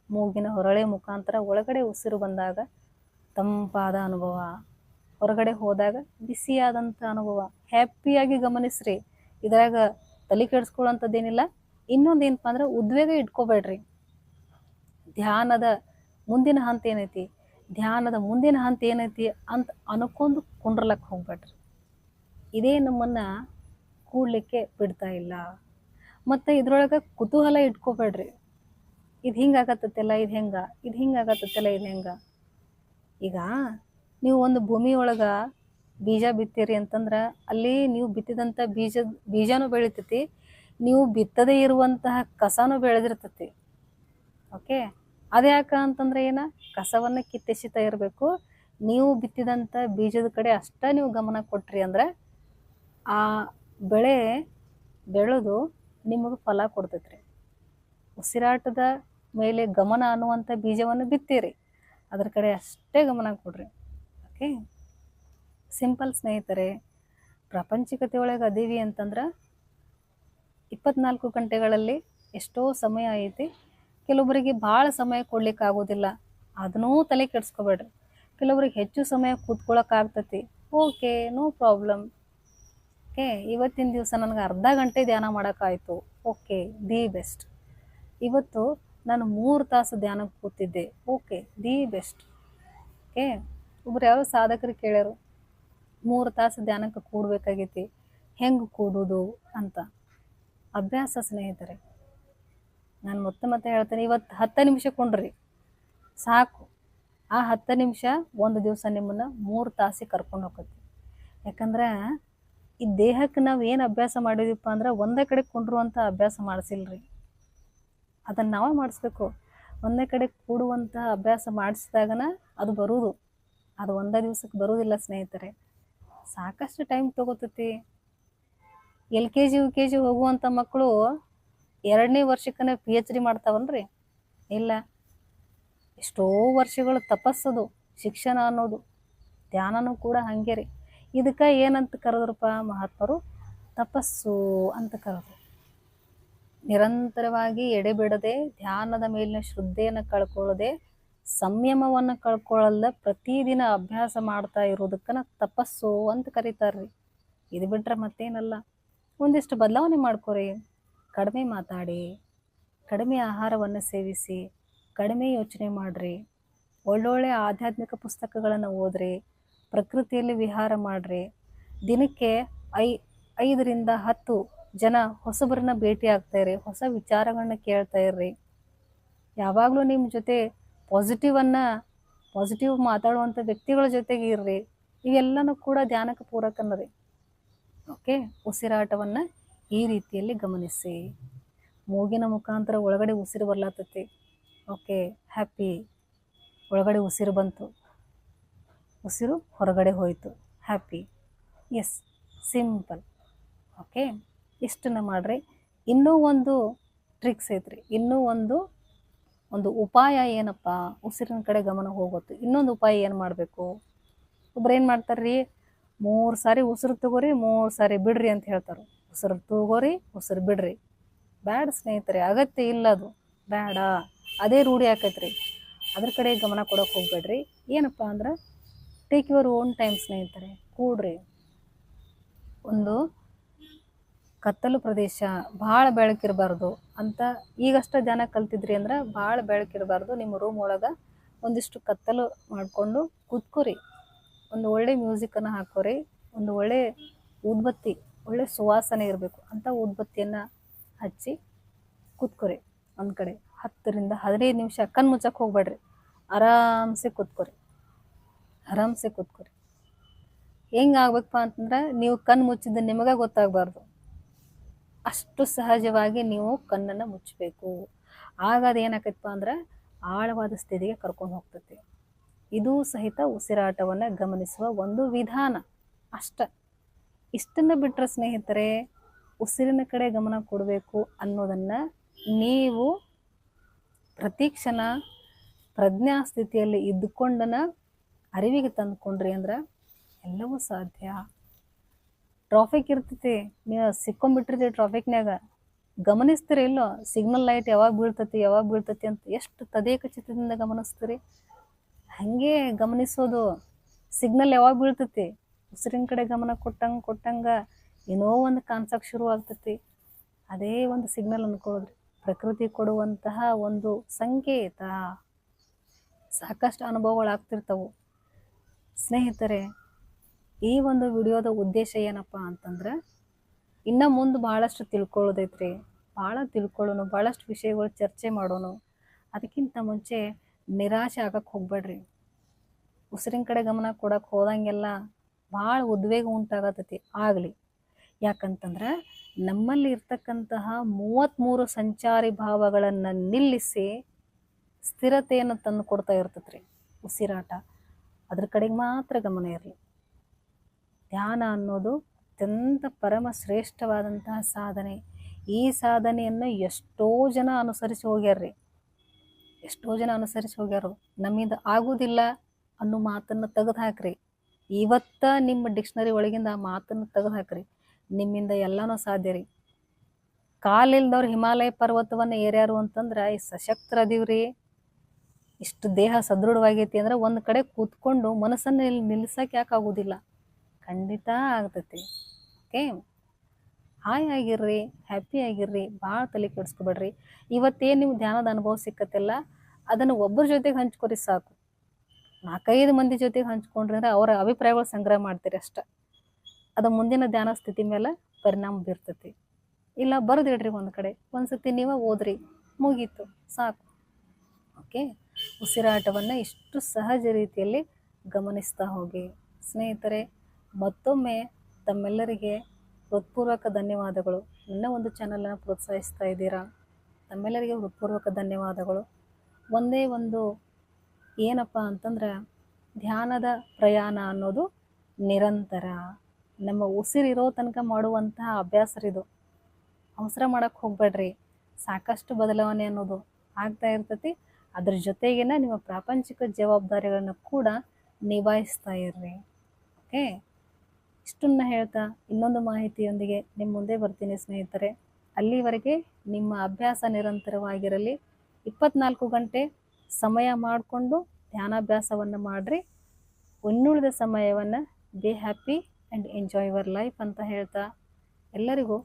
ಮೂಗಿನ ಹೊರಳೆ ಮುಖಾಂತರ ಒಳಗಡೆ ಉಸಿರು ಬಂದಾಗ ತಂಪಾದ ಅನುಭವ. ಹೊರಗಡೆ ಹೋದಾಗ ಬಿಸಿಯಾದಂಥ ಅನುಭವ. ಹ್ಯಾಪಿಯಾಗಿ ಗಮನಿಸ್ರಿ. ಇದ್ರಾಗ ತಲೆ ಕೆಡಿಸ್ಕೊಳ್ಳೋಂಥದ್ದೇನಿಲ್ಲ ಇನ್ನೊಂದು ಏನಪ್ಪ ಅಂದ್ರೆ ಉದ್ವೇಗ ಇಟ್ಕೋಬೇಡ್ರಿ. ಧ್ಯಾನದ ಮುಂದಿನ ಹಂತ ಏನೈತಿ? ಧ್ಯಾನದ ಮುಂದಿನ ಹಂತ ಏನೈತಿ ಅಂತ ಅನ್ಕೊಂಡು ಕುಂಡ್ರಲಕ್ಕೆ ಹೋಗ್ಬೇಡ್ರಿ. ಇದೇ ನಮ್ಮನ್ನು ಕೂಡಲಿಕ್ಕೆ ಬಿಡ್ತಾ ಇಲ್ಲ. ಮತ್ತು ಇದ್ರೊಳಗೆ ಕುತೂಹಲ ಇಟ್ಕೋಬೇಡ್ರಿ. ಇದು ಹಿಂಗೆ ಆಗತ್ತಲ್ಲ ಇದು ಹೆಂಗೆ? ಇದು ಹಿಂಗೆ ಆಗತ್ತಲ್ಲ ಇದು ಹೆಂಗೆ? ಈಗ ನೀವು ಒಂದು ಭೂಮಿ ಬೀಜ ಬಿತ್ತೀರಿ ಅಂತಂದ್ರೆ ಅಲ್ಲಿ ನೀವು ಬಿತ್ತಿದಂಥ ಬೀಜ, ಬೀಜನೂ ಬೆಳಿತೈತಿ. ನೀವು ಬಿತ್ತದೇ ಇರುವಂತಹ ಕಸನೂ ಬೆಳೆದಿರ್ತೈತಿ. ಓಕೆ ಅದ್ಯಾಕ ಅಂತಂದ್ರೆ ಏನ? ಕಸವನ್ನು ಕಿತ್ತೆಸಿತಾ ಇರಬೇಕು ನೀವು ಬಿತ್ತಿದಂಥ ಬೀಜದ ಕಡೆ ಅಷ್ಟೇ ನೀವು ಗಮನ ಕೊಟ್ರಿ ಅಂದ್ರೆ ಆ ಬೆಳೆ ಬೆಳೆದು ನಿಮಗೆ ಫಲ ಕೊಡ್ತೈತ್ರಿ. ಉಸಿರಾಟದ ಮೇಲೆ ಗಮನ ಅನ್ನುವಂಥ ಬೀಜವನ್ನು ಬಿತ್ತೀರಿ. ಅದ್ರ ಕಡೆ ಅಷ್ಟೇ ಗಮನ ಕೊಡ್ರಿ. ಓಕೆ ಸಿಂಪಲ್ ಸ್ನೇಹಿತರೆ, ಪ್ರಾಪಂಚಿಕತೆ ಒಳಗೆ ಅದೀವಿ ಅಂತಂದ್ರೆ ಇಪ್ಪತ್ನಾಲ್ಕು ಗಂಟೆಗಳಲ್ಲಿ ಎಷ್ಟೋ ಸಮಯ ಐತಿ. ಕೆಲವೊಬ್ಬರಿಗೆ ಭಾಳ ಸಮಯ ಕೊಡ್ಲಿಕ್ಕೆ ಆಗೋದಿಲ್ಲ. ಅದನ್ನೂ ತಲೆ ಕೆಡಿಸ್ಕೋಬೇಡ್ರಿ. ಕೆಲವೊಬ್ರಿಗೆ ಹೆಚ್ಚು ಸಮಯ ಕೂತ್ಕೊಳ್ಳೋಕ್ಕಾಗ್ತತಿ ಓಕೆ ನೋ ಪ್ರಾಬ್ಲಮ್ ಓಕೆ ಇವತ್ತಿನ ದಿವಸ ನನಗೆ ಅರ್ಧ ಗಂಟೆ ಧ್ಯಾನ ಮಾಡೋಕ್ಕಾಯಿತು ಓಕೆ ದಿ ಬೆಸ್ಟ್ ಇವತ್ತು ನಾನು ಮೂರು ತಾಸು ಧ್ಯಾನಕ್ಕೆ ಕೂತಿದ್ದೆ. ಓಕೆ ದಿ ಬೆಸ್ಟ್ ಓಕೆ ಒಬ್ರು ಯಾರು ಸಾಧಕರು ಕೇಳ್ಯಾರು, ಮೂರು ತಾಸು ಧ್ಯಾನಕ್ಕೆ ಕೂಡಬೇಕಾಗೈತಿ, ಹೆಂಗೆ ಕೂಡೋದು ಅಂತ. ಅಭ್ಯಾಸ ಸ್ನೇಹಿತರೆ, ನಾನು ಮತ್ತೆ ಮತ್ತೆ ಹೇಳ್ತೇನೆ, ಇವತ್ತು ಹತ್ತು ನಿಮಿಷ ಕೊಂಡ್ರಿ. ಸಾಕು. ಆ ಹತ್ತು ನಿಮಿಷ ಒಂದು ದಿವಸ ನಿಮ್ಮನ್ನು ಮೂರು ತಾಸಿಗೆ ಕರ್ಕೊಂಡು ಹೋಗತ್ತೆ. ಯಾಕಂದ್ರೆ ಈ ದೇಹಕ್ಕೆ ನಾವು ಏನು ಅಭ್ಯಾಸ ಮಾಡಿದೀವಪ್ಪ ಅಂದ್ರೆ ಒಂದೇ ಕಡೆ ಕುಂಡ್ರುವಂಥ ಅಭ್ಯಾಸ ಮಾಡಿಸಿಲ್ರಿ. ಅದನ್ನು ನಾವೇ ಮಾಡಿಸ್ಬೇಕು. ಒಂದೇ ಕಡೆ ಕೂಡುವಂತಹ ಅಭ್ಯಾಸ ಮಾಡಿಸಿದಾಗನ ಅದು ಬರುವುದು. ಅದು ಒಂದೇ ದಿವಸಕ್ಕೆ ಬರುವುದಿಲ್ಲ ಸ್ನೇಹಿತರೆ. ಸಾಕಷ್ಟು time ತೊಗೋತೈತಿ. L K G, U K G ಹೋಗುವಂಥ ಮಕ್ಕಳು ಎರಡನೇ ವರ್ಷಕ್ಕನೇ ಪಿ ಎಚ್ ಡಿ ಮಾಡ್ತಾವಲ್ರಿ ಇಲ್ಲ. ಎಷ್ಟೋ ವರ್ಷಗಳು ತಪಸ್ಸದು, ಶಿಕ್ಷಣ ಅನ್ನೋದು. ಧ್ಯಾನನೂ ಕೂಡ ಹಾಗೆ ರೀ. ಇದಕ್ಕೆ ಏನಂತ ಕರೆದ್ರಪ್ಪ ಮಹಾತ್ಮರು? ತಪಸ್ಸು ಅಂತ ಕರೆದ್ರು. ನಿರಂತರವಾಗಿ ಎಡೆಬಿಡದೆ ಧ್ಯಾನದ ಮೇಲಿನ ಶ್ರದ್ಧೆಯನ್ನು ಕಳ್ಕೊಳ್ಳದೆ ಸಂಯಮವನ್ನು ಕಳ್ಕೊಳ್ಳಲ್ಲ ಪ್ರತಿದಿನ ಅಭ್ಯಾಸ ಮಾಡ್ತಾ ಇರೋದಕ್ಕನ ತಪಸ್ಸು ಅಂತ ಕರೀತಾರ್ರಿ. ಇದು ಬಿಟ್ರೆ ಮತ್ತೇನಲ್ಲ. ಒಂದಿಷ್ಟು ಬದಲಾವಣೆ ಮಾಡ್ಕೋರಿ. ಕಡಿಮೆ ಮಾತಾಡಿ. ಕಡಿಮೆ ಆಹಾರವನ್ನು ಸೇವಿಸಿ. ಕಡಿಮೆ ಯೋಚನೆ ಮಾಡಿರಿ. ಒಳ್ಳೊಳ್ಳೆ ಆಧ್ಯಾತ್ಮಿಕ ಪುಸ್ತಕಗಳನ್ನು ಓದ್ರಿ. ಪ್ರಕೃತಿಯಲ್ಲಿ ವಿಹಾರ ಮಾಡಿರಿ. ದಿನಕ್ಕೆ ಐ, ಐದರಿಂದ ಹತ್ತು ಜನ ಹೊಸಬರನ್ನ ಭೇಟಿ ಆಗ್ತಾ ಇರಿ, ಹೊಸ ವಿಚಾರಗಳನ್ನ ಕೇಳ್ತಾ ಇರ್ರಿ. ಯಾವಾಗಲೂ ನಿಮ್ಮ ಜೊತೆ ಪಾಸಿಟಿವನ್ನು ಪಾಸಿಟಿವ್ ಮಾತಾಡುವಂಥ ವ್ಯಕ್ತಿಗಳ ಜೊತೆಗೆ ಇರ್ರಿ. ಇವೆಲ್ಲನೂ ಕೂಡ ಧ್ಯಾನಕ್ಕೆ ಪೂರಕನ್ನರಿ ಓಕೆ ಉಸಿರಾಟವನ್ನು ಈ ರೀತಿಯಲ್ಲಿ ಗಮನಿಸಿ. ಮೂಗಿನ ಮುಖಾಂತರ ಒಳಗಡೆ ಉಸಿರು ಬರ್ಲಾತತಿ. ಓಕೆ ಹ್ಯಾಪಿ ಒಳಗಡೆ ಉಸಿರು ಬಂತು. ಉಸಿರು ಹೊರಗಡೆ ಹೋಯಿತು. ಹ್ಯಾಪಿ ಎಸ್ ಸಿಂಪಲ್ ಓಕೆ ಇಷ್ಟನ್ನು ಮಾಡಿರಿ. ಇನ್ನೂ ಒಂದು ಟ್ರಿಕ್ಸ್ ಐತ್ರಿ. ಇನ್ನೂ ಒಂದು ಒಂದು ಉಪಾಯ ಏನಪ್ಪ? ಉಸಿರಿನ ಕಡೆ ಗಮನ ಹೋಗುತ್ತೆ. ಇನ್ನೊಂದು ಉಪಾಯ ಏನು ಮಾಡಬೇಕು? ಒಬ್ರು ಏನು ಮಾಡ್ತಾರೆ ರೀ ಮೂರು ಸಾರಿ ಉಸಿರು ತಗೋರಿ, ಮೂರು ಸಾರಿ ಬಿಡ್ರಿ ಅಂತ ಹೇಳ್ತಾರೆ. ಉಸಿರು ತಗೋರಿ, ಉಸಿರು ಬಿಡ್ರಿ. ಬ್ಯಾಡ ಸ್ನೇಹಿತರೆ, ಅಗತ್ಯ ಇಲ್ಲ ಅದು. ಬೇಡ ಅದೇ ರೂಢಿ ಆಕೈತ್ರಿ. ಅದ್ರ ಕಡೆ ಗಮನ ಕೊಡೋಕೆ ಹೋಗ್ಬೇಡ್ರಿ. ಏನಪ್ಪ ಅಂದ್ರೆ ಟೇಕ್ ಯುವರ್ ಓನ್ ಟೈಮ್ ಸ್ನೇಹಿತರೆ. ಕೂಡ್ರಿ. ಒಂದು ಕತ್ತಲು ಪ್ರದೇಶ, ಭಾಳ ಬೆಳಕಿರಬಾರ್ದು ಅಂತ ಈಗಷ್ಟೇ ಜನ ಕಲ್ತಿದ್ರಿ ಅಂದ್ರೆ ಭಾಳ ಬೆಳಕಿರಬಾರ್ದು. ನಿಮ್ಮ ರೂಮ್ ಒಳಗೆ ಒಂದಿಷ್ಟು ಕತ್ತಲು ಮಾಡಿಕೊಂಡು ಕೂತ್ಕೋರಿ. ಒಂದು ಒಳ್ಳೆ ಮ್ಯೂಸಿಕನ್ನು ಹಾಕೋರಿ. ಒಂದು ಒಳ್ಳೆ ಉದ್ಬತ್ತಿ, ಒಳ್ಳೆ ಸುವಾಸನೆ ಇರಬೇಕು ಅಂತ ಉದ್ಬತ್ತಿಯನ್ನು ಹಚ್ಚಿ ಕೂತ್ಕೋರಿ ಒಂದು ಕಡೆ. ಹತ್ತರಿಂದ ಹದಿನೈದು ನಿಮಿಷ ಕಣ್ಣು ಮುಚ್ಚಕ್ಕೆ ಹೋಗ್ಬೇಡ್ರಿ. ಆರಾಮ್ಸೆ ಕೂತ್ಕೋರಿ. ಆರಾಮ್ಸೆ ಕೂತ್ಕೋರಿ. ಹೆಂಗೆ ಆಗ್ಬೇಕಪ್ಪ ಅಂತಂದ್ರೆ ನೀವು ಕಣ್ಣು ಮುಚ್ಚಿದ್ದು ನಿಮಗೆ ಗೊತ್ತಾಗಬಾರ್ದು. ಅಷ್ಟು ಸಹಜವಾಗಿ ನೀವು ಕಣ್ಣನ್ನು ಮುಚ್ಚಬೇಕು. ಆಗ ಅದು ಏನಾಕೈತಪ್ಪ ಅಂದ್ರೆ ಆಳವಾದ ಸ್ಥಿತಿಗೆ ಕರ್ಕೊಂಡು ಹೋಗ್ತೈತಿ. ಇದು ಸಹಿತ ಉಸಿರಾಟವನ್ನು ಗಮನಿಸುವ ಒಂದು ವಿಧಾನ ಅಷ್ಟ. ಇಷ್ಟನ್ನು ಬಿಟ್ಟರೆ ಸ್ನೇಹಿತರೆ, ಉಸಿರಿನ ಕಡೆ ಗಮನ ಕೊಡಬೇಕು ಅನ್ನೋದನ್ನು ನೀವು ಪ್ರತಿ ಕ್ಷಣ ಪ್ರಜ್ಞಾ ಸ್ಥಿತಿಯಲ್ಲಿ ಇದ್ದುಕೊಂಡನ ಅರಿವಿಗೆ ತಂದುಕೊಂಡ್ರಿ ಅಂದ್ರೆ ಎಲ್ಲವೂ ಸಾಧ್ಯ. ಟ್ರಾಫಿಕ್ ಇರ್ತೈತಿ. ನೀವು ಸಿಕ್ಕೊಂಬಿಟ್ಟಿರ್ತೀವಿ ಟ್ರಾಫಿಕ್ನ್ಯಾಗ ಗಮನಿಸ್ತೀರಿ ಇಲ್ಲೋ? ಸಿಗ್ನಲ್ ಲೈಟ್ ಯಾವಾಗ ಬೀಳ್ತತಿ ಯಾವಾಗ ಬೀಳ್ತತಿ ಅಂತ ಎಷ್ಟು ತದೇಕ ಚಿತ್ತದಿಂದ ಗಮನಿಸ್ತೀರಿ? ಹಾಗೆ ಗಮನಿಸೋದು. ಸಿಗ್ನಲ್ ಯಾವಾಗ ಬೀಳ್ತತಿ? ಉಸಿರಿನ ಕಡೆ ಗಮನ ಕೊಟ್ಟಂಗೆ ಕೊಟ್ಟಂಗೆ ಏನೋ ಒಂದು ಕಾನ್ಸಕ್ ಶುರು ಆಗ್ತತಿ. ಅದೇ ಒಂದು ಸಿಗ್ನಲ್ ಅಂದ್ಕೊಳ್ಳೋದ್ರಿ ಪ್ರಕೃತಿ ಕೊಡುವಂತಹ ಒಂದು ಸಂಕೇತ. ಸಾಕಷ್ಟು ಅನುಭವಗಳು ಆಗ್ತಿರ್ತವು ಸ್ನೇಹಿತರೆ ಈ ಒಂದು ವಿಡಿಯೋದ ಉದ್ದೇಶ ಏನಪ್ಪ ಅಂತಂದ್ರೆ, ಇನ್ನು ಮುಂದೆ ಭಾಳಷ್ಟು ತಿಳ್ಕೊಳ್ಳೋದೈತ್ರಿ ಭಾಳ ತಿಳ್ಕೊಳ್ಳೋನು ಭಾಳಷ್ಟು ವಿಷಯಗಳು ಚರ್ಚೆ ಮಾಡೋನು. ಅದಕ್ಕಿಂತ ಮುಂಚೆ ನಿರಾಶೆ ಆಗಕ್ಕೆ ಹೋಗ್ಬೇಡ್ರಿ. ಉಸಿರಿನ ಕಡೆ ಗಮನ ಕೊಡಕ್ಕೆ ಹೋದಂಗೆಲ್ಲ ಭಾಳ ಉದ್ವೇಗ ಉಂಟಾಗತೈತಿ ಆಗಲಿ. ಯಾಕಂತಂದ್ರೆ, ನಮ್ಮಲ್ಲಿ ಇರ್ತಕ್ಕಂತಹ ಮೂವತ್ತ್ಮೂರು ಸಂಚಾರಿ ಭಾವಗಳನ್ನು ನಿಲ್ಲಿಸಿ ಸ್ಥಿರತೆಯನ್ನು ತಂದು ಕೊಡ್ತಾ ಇರ್ತೈತ್ರಿ ಉಸಿರಾಟ. ಅದ್ರ ಕಡೆಗೆ ಮಾತ್ರ ಗಮನ ಇರಲಿ. ಧ್ಯಾನ ಅನ್ನೋದು ಅತ್ಯಂತ ಪರಮ ಶ್ರೇಷ್ಠವಾದಂತಹ ಸಾಧನೆ. ಈ ಸಾಧನೆಯನ್ನು ಎಷ್ಟೋ ಜನ ಅನುಸರಿಸಿ ಹೋಗ್ಯಾರ್ರಿ. ಎಷ್ಟೋ ಜನ ಅನುಸರಿಸಿ ಹೋಗ್ಯಾರು. ನಮ್ಮಿಂದ ಆಗುವುದಿಲ್ಲ ಅನ್ನೋ ಮಾತನ್ನು ತೆಗೆದು ಹಾಕ್ರಿ. ಇವತ್ತ ನಿಮ್ಮ ಡಿಕ್ಷನರಿ ಒಳಗಿಂದ ಆ ಮಾತನ್ನು ತೆಗೆದು ಹಾಕ್ರಿ. ನಿಮ್ಮಿಂದ ಎಲ್ಲನೂ ಸಾಧ್ಯ ರೀ. ಕಾಲಿಲ್ದವ್ರು ಹಿಮಾಲಯ ಪರ್ವತವನ್ನು ಏರ್ಯಾರು ಅಂತಂದ್ರೆ ಈ ರೀ ಇಷ್ಟು ದೇಹ ಸದೃಢವಾಗೈತಿ ಅಂದ್ರೆ ಒಂದು ಕಡೆ ಕೂತ್ಕೊಂಡು ಮನಸ್ಸನ್ನು ಇಲ್ಲಿ ನಿಲ್ಲಿಸಕ್ಕೆ ಯಾಕೆ ಆಗೋದಿಲ್ಲ. ಖಂಡಿತ ಆಗ್ತೈತಿ. ಓಕೆ ಹಾಯ್ ಆಗಿರ್ರಿ ಹ್ಯಾಪಿ ಆಗಿರ್ರಿ, ಭಾಳ ತಲೆ ಕೆಡಿಸ್ಕೊಬೇಡ್ರಿ. ಇವತ್ತೇನು ನೀವು ಧ್ಯಾನದ ಅನುಭವ ಸಿಕ್ಕತ್ತಲ್ಲ, ಅದನ್ನು ಒಬ್ಬರ ಜೊತೆಗೆ ಹಂಚ್ಕೊರಿ ಸಾಕು. ನಾಲ್ಕೈದು ಮಂದಿ ಜೊತೆಗೆ ಹಂಚ್ಕೊಂಡ್ರಿ ಅಂದ್ರೆ ಅವರ ಅಭಿಪ್ರಾಯಗಳು ಸಂಗ್ರಹ ಮಾಡ್ತೀರಿ ಅಷ್ಟ. ಅದು ಮುಂದಿನ ಧ್ಯಾನ ಸ್ಥಿತಿ ಮೇಲೆ ಪರಿಣಾಮ ಬೀರ್ತೈತಿ. ಇಲ್ಲ ಬರೆದಿಡ್ರಿ ಒಂದು ಕಡೆ. ಒಂದು ಸತಿ ನೀವೇ ಓದ್ರಿ, ಮುಗೀತು, ಸಾಕು. ಓಕೆ ಉಸಿರಾಟವನ್ನು ಇಷ್ಟು ಸಹಜ ರೀತಿಯಲ್ಲಿ ಗಮನಿಸ್ತಾ ಹೋಗಿ. ಸ್ನೇಹಿತರೆ ಮತ್ತೊಮ್ಮೆ ತಮ್ಮೆಲ್ಲರಿಗೆ ಹೃತ್ಪೂರ್ವಕ ಧನ್ಯವಾದಗಳು. ನನ್ನ ಒಂದು ಚಾನಲನ್ನು ಪ್ರೋತ್ಸಾಹಿಸ್ತಾ ಇದ್ದೀರಾ? ತಮ್ಮೆಲ್ಲರಿಗೆ ಹೃತ್ಪೂರ್ವಕ ಧನ್ಯವಾದಗಳು. ಒಂದೇ ಒಂದು ಏನಪ್ಪ ಅಂತಂದ್ರೆ, ಧ್ಯಾನದ ಪ್ರಯಾಣ ಅನ್ನೋದು ನಿರಂತರ. ನಮ್ಮ ಉಸಿರಿರೋ ತನಕ ಮಾಡುವಂತಹ ಅಭ್ಯಾಸರಿದು. ಅವಸರ ಮಾಡೋಕ್ಕೆ ಹೋಗ್ಬೇಡ್ರಿ. ಸಾಕಷ್ಟು ಬದಲಾವಣೆ ಅನ್ನೋದು ಆಗ್ತಾ ಇರ್ತೈತಿ. ಅದ್ರ ಜೊತೆಗೇನೆ ನಿಮ್ಮ ಪ್ರಾಪಂಚಿಕ ಜವಾಬ್ದಾರಿಗಳನ್ನು ಕೂಡ ನಿಭಾಯಿಸ್ತಾ ಇರ್ರಿ. ಓಕೆ? ಇಷ್ಟನ್ನ ಹೇಳ್ತಾ ಇನ್ನೊಂದು ಮಾಹಿತಿಯೊಂದಿಗೆ ನಿಮ್ಮ ಮುಂದೆ ಬರ್ತೀನಿ ಸ್ನೇಹಿತರೆ. ಅಲ್ಲಿವರೆಗೆ ನಿಮ್ಮ ಅಭ್ಯಾಸ ನಿರಂತರವಾಗಿರಲಿ. ಇಪ್ಪತ್ನಾಲ್ಕು ಗಂಟೆ ಸಮಯ ಮಾಡಿಕೊಂಡು ಧ್ಯಾನಾಭ್ಯಾಸವನ್ನು ಮಾಡಿರಿ. ಇನ್ನುಳಿದ ಸಮಯವನ್ನು be happy and enjoy your life ಅಂತ ಹೇಳ್ತಾ ಎಲ್ಲರಿಗೂ